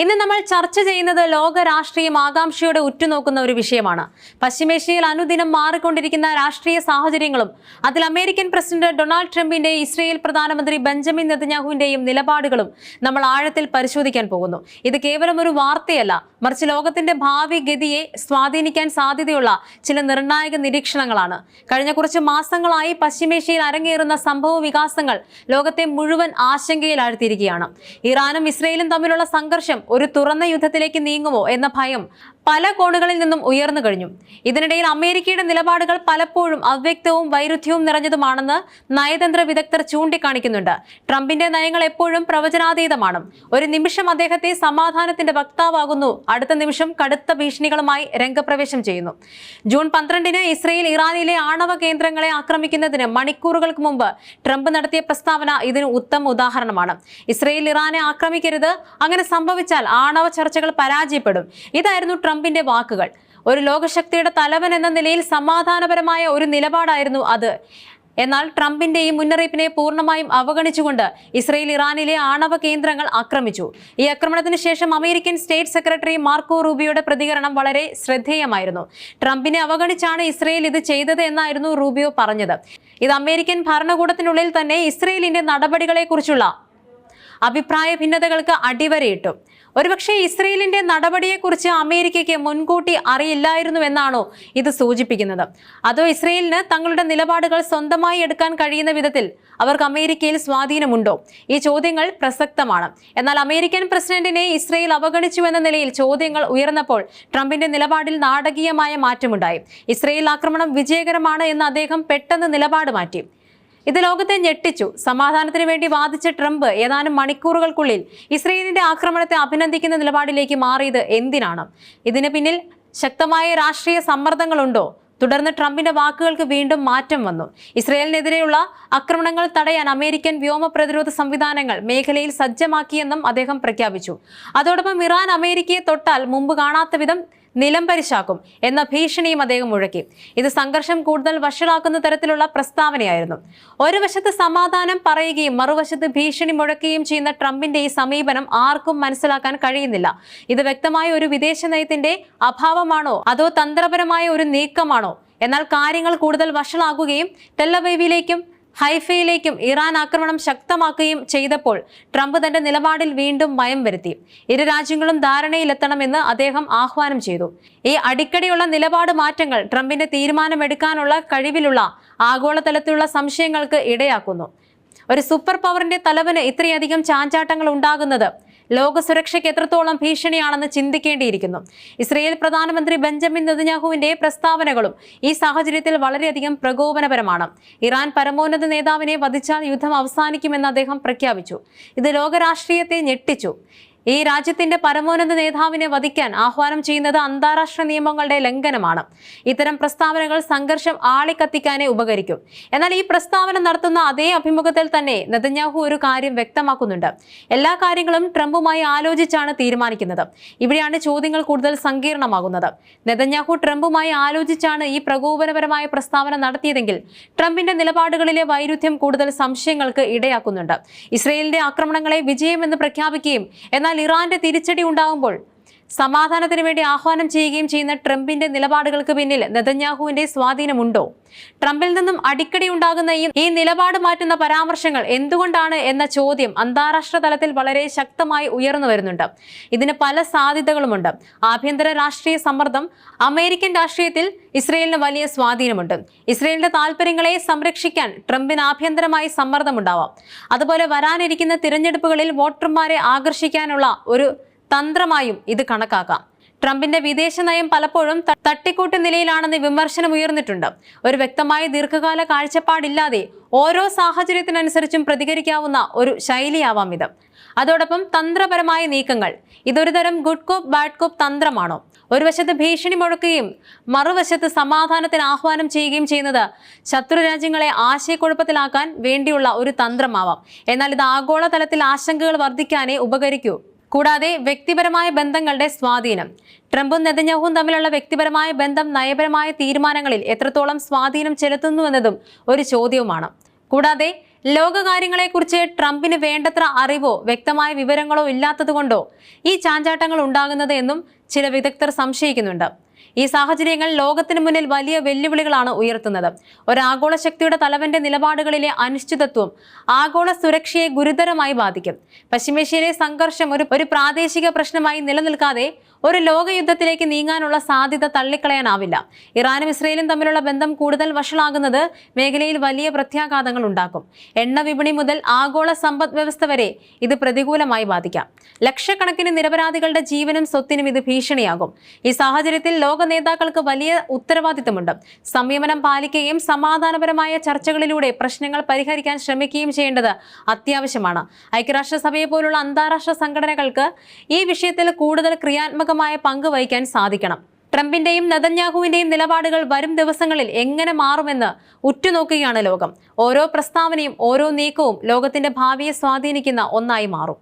ഇന്ന് നമ്മൾ ചർച്ച ചെയ്യുന്നത് ലോക രാഷ്ട്രീയം ആകാംക്ഷയോടെ ഉറ്റുനോക്കുന്ന ഒരു വിഷയമാണ്. പശ്ചിമേഷ്യയിൽ അനുദിനം മാറിക്കൊണ്ടിരിക്കുന്ന രാഷ്ട്രീയ സാഹചര്യങ്ങളും അതിൽ അമേരിക്കൻ പ്രസിഡന്റ് ഡൊണാൾഡ് ട്രംപിന്റെ ഇസ്രയേൽ പ്രധാനമന്ത്രി ബെഞ്ചമിൻ നെതന്യാഹുവിന്റെയും നിലപാടുകളും നമ്മൾ ആഴത്തിൽ പരിശോധിക്കാൻ പോകുന്നു. ഇത് കേവലം ഒരു വാർത്തയല്ല മറിച്ച് ലോകത്തിന്റെ ഭാവി ഗതിയെ സ്വാധീനിക്കാൻ സാധ്യതയുള്ള ചില നിർണായക നിരീക്ഷണങ്ങളാണ്. കഴിഞ്ഞ കുറച്ച് മാസങ്ങളായി പശ്ചിമേഷ്യയിൽ അരങ്ങേറുന്ന സംഭവ വികാസങ്ങൾ ലോകത്തെ മുഴുവൻ ആശങ്കയിലാഴ്ത്തിയിരിക്കുകയാണ്. ഇറാനും ഇസ്രയേലും തമ്മിലുള്ള സംഘർഷം ഒരു തുറന്ന യുദ്ധത്തിലേക്ക് നീങ്ങുമോ എന്ന ഭയം പല കോണുകളിൽ നിന്നും ഉയർന്നു കഴിഞ്ഞു. ഇതിനിടയിൽ അമേരിക്കയുടെ നിലപാടുകൾ പലപ്പോഴും അവ്യക്തവും വൈരുദ്ധ്യവും നിറഞ്ഞതുമാണെന്ന് നയതന്ത്ര വിദഗ്ധർ ചൂണ്ടിക്കാണിക്കുന്നുണ്ട്. ട്രംപിന്റെ നയങ്ങൾ എപ്പോഴും പ്രവചനാതീതമാണ്. ഒരു നിമിഷം അദ്ദേഹത്തെ സമാധാനത്തിന്റെ വക്താവാകുന്നു. അടുത്ത നിമിഷം കടുത്ത ഭീഷണികളുമായി രംഗപ്രവേശം ചെയ്യുന്നു. ജൂൺ പന്ത്രണ്ടിന് ഇസ്രയേൽ ഇറാനിലെ ആണവ കേന്ദ്രങ്ങളെ ആക്രമിക്കുന്നതിന് മണിക്കൂറുകൾക്ക് മുമ്പ് ട്രംപ് നടത്തിയ പ്രസ്താവന ഇതിന് ഉത്തമ ഉദാഹരണമാണ്. ഇസ്രയേൽ ഇറാനെ ആക്രമിക്കരുത്. അങ്ങനെ സംഭവിച്ചാൽ ആണവ ചർച്ചകൾ പരാജയപ്പെടും. ഇതായിരുന്നു ട്രംപിന്റെ വാക്കുകൾ. ഒരു ലോകശക്തിയുടെ തലവൻ എന്ന നിലയിൽ സമാധാനപരമായ ഒരു നിലപാടായിരുന്നു അത്. എന്നാൽ ട്രംപിന്റെ ഈ മുന്നറിയിപ്പിനെ പൂർണമായും അവഗണിച്ചുകൊണ്ട് ഇസ്രയേൽ ഇറാനിലെ ആണവ കേന്ദ്രങ്ങൾ ആക്രമിച്ചു. ഈ ആക്രമണത്തിന് ശേഷം അമേരിക്കൻ സ്റ്റേറ്റ് സെക്രട്ടറി മാർക്കോ റൂബിയോയുടെ പ്രതികരണം വളരെ ശ്രദ്ധേയമായിരുന്നു. ട്രംപിനെ അവഗണിച്ചാണ് ഇസ്രയേൽ ഇത് ചെയ്തത് എന്നായിരുന്നു റൂബിയോ പറഞ്ഞത്. ഇത് അമേരിക്കൻ ഭരണകൂടത്തിനുള്ളിൽ തന്നെ ഇസ്രയേലിന്റെ നടപടികളെക്കുറിച്ചുള്ള അഭിപ്രായ ഭിന്നതകൾക്ക് അടിവരയിട്ടു. ഒരുപക്ഷെ ഇസ്രയേലിന്റെ നടപടിയെക്കുറിച്ച് അമേരിക്കയ്ക്ക് മുൻകൂട്ടി അറിയില്ലായിരുന്നുവെന്നാണോ ഇത് സൂചിപ്പിക്കുന്നത്. അതോ ഇസ്രയേലിന് തങ്ങളുടെ നിലപാടുകൾ സ്വന്തമായി എടുക്കാൻ കഴിയുന്ന വിധത്തിൽ അവർക്ക് അമേരിക്കയിൽ സ്വാധീനമുണ്ടോ? ഈ ചോദ്യങ്ങൾ പ്രസക്തമാണ്. എന്നാൽ അമേരിക്കൻ പ്രസിഡന്റിനെ ഇസ്രയേൽ അവഗണിച്ചുവെന്ന നിലയിൽ ചോദ്യങ്ങൾ ഉയർന്നപ്പോൾ ട്രംപിന്റെ നിലപാടിൽ നാടകീയമായ മാറ്റമുണ്ടായി. ഇസ്രയേൽ ആക്രമണം വിജയകരമാണ് എന്ന് അദ്ദേഹം പെട്ടെന്ന് നിലപാട് മാറ്റി. ഇത് ലോകത്തെ ഞെട്ടിച്ചു. സമാധാനത്തിന് വേണ്ടി വാദിച്ച ട്രംപ് ഏതാനും മണിക്കൂറുകൾക്കുള്ളിൽ ഇസ്രയേലിന്റെ ആക്രമണത്തെ അഭിനന്ദിക്കുന്ന നിലപാടിലേക്ക് മാറിയത് എന്തിനാണ്? ഇതിന് പിന്നിൽ ശക്തമായ രാഷ്ട്രീയ സമ്മർദ്ദങ്ങളുണ്ടോ? തുടർന്ന് ട്രംപിന്റെ വാക്കുകൾക്ക് വീണ്ടും മാറ്റം വന്നു. ഇസ്രയേലിനെതിരെയുള്ള ആക്രമണങ്ങൾ തടയാൻ അമേരിക്കൻ വ്യോമ പ്രതിരോധ സംവിധാനങ്ങൾ മേഖലയിൽ സജ്ജമാക്കിയെന്നും അദ്ദേഹം പ്രഖ്യാപിച്ചു. അതോടൊപ്പം ഇറാൻ അമേരിക്കയെ തൊട്ടാൽ മുമ്പ് കാണാത്ത വിധം നിലംപരിശാക്കും എന്ന ഭീഷണിയും അദ്ദേഹം മുഴക്കി. ഇത് സംഘർഷം കൂടുതൽ വഷളാക്കുന്ന തരത്തിലുള്ള പ്രസ്താവനയായിരുന്നു. ഒരു വശത്ത് സമാധാനം പറയുകയും മറുവശത്ത് ഭീഷണി മുഴക്കുകയും ചെയ്യുന്ന ട്രംപിന്റെ ഈ സമീപനം ആർക്കും മനസ്സിലാക്കാൻ കഴിയുന്നില്ല. ഇത് വ്യക്തമായ ഒരു വിദേശ നയത്തിന്റെ അഭാവമാണോ? അതോ തന്ത്രപരമായ ഒരു നീക്കമാണോ? എന്നാൽ കാര്യങ്ങൾ കൂടുതൽ വഷളാകുകയും ടെല്ലവൈവിലേക്കും ഹൈഫയിലേക്കും ഇറാൻ ആക്രമണം ശക്തമാക്കുകയും ചെയ്തപ്പോൾ ട്രംപ് തന്റെ നിലപാടിൽ വീണ്ടും മയം വരുത്തി. ഇരു രാജ്യങ്ങളും ധാരണയിലെത്തണമെന്ന് അദ്ദേഹം ആഹ്വാനം ചെയ്തു. ഈ അടിക്കടിയുള്ള നിലപാട് മാറ്റങ്ങൾ ട്രംപിന്റെ തീരുമാനമെടുക്കാനുള്ള കഴിവിലുള്ള ആഗോളതലത്തിലുള്ള സംശയങ്ങൾക്ക് ഇടയാക്കുന്നു. ഒരു സൂപ്പർ പവറിന്റെ തലവന് ഇത്രയധികം ചാഞ്ചാട്ടങ്ങൾ ഉണ്ടാകുന്നത് ലോക സുരക്ഷയ്ക്ക് എത്രത്തോളം ഭീഷണിയാണെന്ന് ചിന്തിക്കേണ്ടിയിരിക്കുന്നു. ഇസ്രയേൽ പ്രധാനമന്ത്രി ബെഞ്ചമിൻ നെതന്യാഹുവിന്റെ പ്രസ്താവനകളും ഈ സാഹചര്യത്തിൽ വളരെയധികം പ്രകോപനപരമാണ്. ഇറാൻ പരമോന്നത നേതാവിനെ വധിച്ചാൽ യുദ്ധം അവസാനിക്കുമെന്ന് അദ്ദേഹം പ്രഖ്യാപിച്ചു. ഇത് ലോകരാഷ്ട്രീയത്തെ ഞെട്ടിച്ചു. ഈ രാജ്യത്തിന്റെ പരമോന്നത നേതാവിനെ വധിക്കാൻ ആഹ്വാനം ചെയ്യുന്നത് അന്താരാഷ്ട്ര നിയമങ്ങളുടെ ലംഘനമാണ്. ഇത്തരം പ്രസ്താവനകൾ സംഘർഷം ആളിക്കത്തിക്കാനേ ഉപകരിക്കും. എന്നാൽ ഈ പ്രസ്താവന നടത്തുന്ന അതേ അഭിമുഖത്തിൽ തന്നെ നെതന്യാഹു ഒരു കാര്യം വ്യക്തമാക്കുന്നുണ്ട്. എല്ലാ കാര്യങ്ങളും ട്രംപുമായി ആലോചിച്ചാണ് തീരുമാനിക്കുന്നത്. ഇവിടെയാണ് ചോദ്യങ്ങൾ കൂടുതൽ സങ്കീർണമാകുന്നത്. നെതന്യാഹു ട്രംപുമായി ആലോചിച്ചാണ് ഈ പ്രകോപനപരമായ പ്രസ്താവന നടത്തിയതെങ്കിൽ ട്രംപിന്റെ നിലപാടുകളിലെ വൈരുദ്ധ്യം കൂടുതൽ സംശയങ്ങൾക്ക് ഇടയാക്കുന്നുണ്ട്. ഇസ്രയേലിന്റെ ആക്രമണങ്ങളെ വിജയമെന്ന് പ്രഖ്യാപിക്കുകയും എന്നാൽ ഇറാന്റെ തിരിച്ചടി ഉണ്ടാകുമ്പോൾ സമാധാനത്തിന് വേണ്ടി ആഹ്വാനം ചെയ്യുകയും ചെയ്യുന്ന ട്രംപിന്റെ നിലപാടുകൾക്ക് പിന്നിൽ നെതന്യാഹുവിന്റെ സ്വാധീനമുണ്ടോ? ട്രംപിൽ നിന്നും അടിക്കടി ഉണ്ടാകുന്ന ഈ നിലപാട് മാറ്റുന്ന പരാമർശങ്ങൾ എന്തുകൊണ്ടാണ് എന്ന ചോദ്യം അന്താരാഷ്ട്ര തലത്തിൽ വളരെ ശക്തമായി ഉയർന്നു വരുന്നുണ്ട്. ഇതിന് പല സാധ്യതകളുമുണ്ട്. ആഭ്യന്തര രാഷ്ട്രീയ സമ്മർദ്ദം അമേരിക്കൻ രാഷ്ട്രീയത്തിൽ ഇസ്രയേലിന് വലിയ സ്വാധീനമുണ്ട്. ഇസ്രയേലിന്റെ താല്പര്യങ്ങളെ സംരക്ഷിക്കാൻ ട്രംപിന് ആഭ്യന്തരമായി സമ്മർദ്ദമുണ്ടാവാം. അതുപോലെ വരാനിരിക്കുന്ന തിരഞ്ഞെടുപ്പുകളിൽ വോട്ടർമാരെ ആകർഷിക്കാനുള്ള ഒരു തന്ത്രമായും ഇത് കണക്കാക്കാം. ട്രംപിന്റെ വിദേശ നയം പലപ്പോഴും തട്ടിക്കൂട്ട് നിലയിലാണെന്ന് വിമർശനം ഉയർന്നിട്ടുണ്ട്. ഒരു വ്യക്തമായ ദീർഘകാല കാഴ്ചപ്പാടില്ലാതെ ഓരോ സാഹചര്യത്തിനനുസരിച്ചും പ്രതികരിക്കാവുന്ന ഒരു ശൈലിയാവാം ഇത്. അതോടൊപ്പം തന്ത്രപരമായ നീക്കങ്ങൾ. ഇതൊരു തരം ഗുഡ് കോപ്പ് ബാഡ് കോപ്പ് തന്ത്രമാണോ? ഒരു വശത്ത് ഭീഷണി മുഴക്കുകയും മറുവശത്ത് സമാധാനത്തിന് ആഹ്വാനം ചെയ്യുകയും ചെയ്യുന്നത് ശത്രു രാജ്യങ്ങളെ ആശയക്കുഴപ്പത്തിലാക്കാൻ വേണ്ടിയുള്ള ഒരു തന്ത്രമാവാം. എന്നാൽ ഇത് ആഗോളതലത്തിൽ ആശങ്കകൾ വർദ്ധിക്കാനേ ഉപകരിക്കൂ. കൂടാതെ വ്യക്തിപരമായ ബന്ധങ്ങളുടെ സ്വാധീനം. ട്രംപും നെതന്യാഹുവും തമ്മിലുള്ള വ്യക്തിപരമായ ബന്ധം നയപരമായ തീരുമാനങ്ങളിൽ എത്രത്തോളം സ്വാധീനം ചെലുത്തുന്നുവെന്നതും ഒരു ചോദ്യവുമാണ്. കൂടാതെ ലോകകാര്യങ്ങളെക്കുറിച്ച് ട്രംപിന് വേണ്ടത്ര അറിവോ വ്യക്തമായ വിവരങ്ങളോ ഇല്ലാത്തതുകൊണ്ടോ ഈ ചാഞ്ചാട്ടങ്ങൾ ഉണ്ടാകുന്നത് എന്നും ചില വിദഗ്ധർ സംശയിക്കുന്നുണ്ട്. ഈ സാഹചര്യങ്ങൾ ലോകത്തിന് മുന്നിൽ വലിയ വെല്ലുവിളികളാണ് ഉയർത്തുന്നത്. ഒരാഗോള ശക്തിയുടെ തലവന്റെ നിലപാടുകളിലെ അനിശ്ചിതത്വം ആഗോള സുരക്ഷയെ ഗുരുതരമായി ബാധിക്കും. പശ്ചിമേഷ്യയിലെ സംഘർഷം ഒരു ഒരു പ്രാദേശിക പ്രശ്നമായി നിലനിൽക്കാതെ ഒരു ലോകയുദ്ധത്തിലേക്ക് നീങ്ങാനുള്ള സാധ്യത തള്ളിക്കളയാനാവില്ല. ഇറാനും ഇസ്രയേലും തമ്മിലുള്ള ബന്ധം കൂടുതൽ വഷളാകുന്നത് മേഖലയിൽ വലിയ പ്രത്യാഘാതങ്ങൾ ഉണ്ടാക്കും. എണ്ണ വിപണി മുതൽ ആഗോള സമ്പദ് വ്യവസ്ഥ വരെ ഇത് പ്രതികൂലമായി ബാധിക്കാം. ലക്ഷക്കണക്കിന് നിരപരാധികളുടെ ജീവനും സ്വത്തിനും ഇത് ഭീഷണിയാകും. ഈ സാഹചര്യത്തിൽ ലോക നേതാക്കൾക്ക് വലിയ ഉത്തരവാദിത്തമുണ്ട്. സംയമനം പാലിക്കുകയും സമാധാനപരമായ ചർച്ചകളിലൂടെ പ്രശ്നങ്ങൾ പരിഹരിക്കാൻ ശ്രമിക്കുകയും ചെയ്യേണ്ടത് അത്യാവശ്യമാണ്. ഐക്യരാഷ്ട്രസഭയെ പോലുള്ള അന്താരാഷ്ട്ര സംഘടനകൾക്ക് ഈ വിഷയത്തിൽ കൂടുതൽ ക്രിയാത്മകമായ പങ്ക് വഹിക്കാൻ സാധിക്കണം. ട്രംപിന്റെയും നെതന്യാഹുവിന്റെയും നിലപാടുകൾ വരും ദിവസങ്ങളിൽ എങ്ങനെ മാറുമെന്ന് ഉറ്റുനോക്കുകയാണ് ലോകം. ഓരോ പ്രസ്താവനയും ഓരോ നീക്കവും ലോകത്തിന്റെ ഭാവിയെ സ്വാധീനിക്കുന്ന ഒന്നായി മാറും.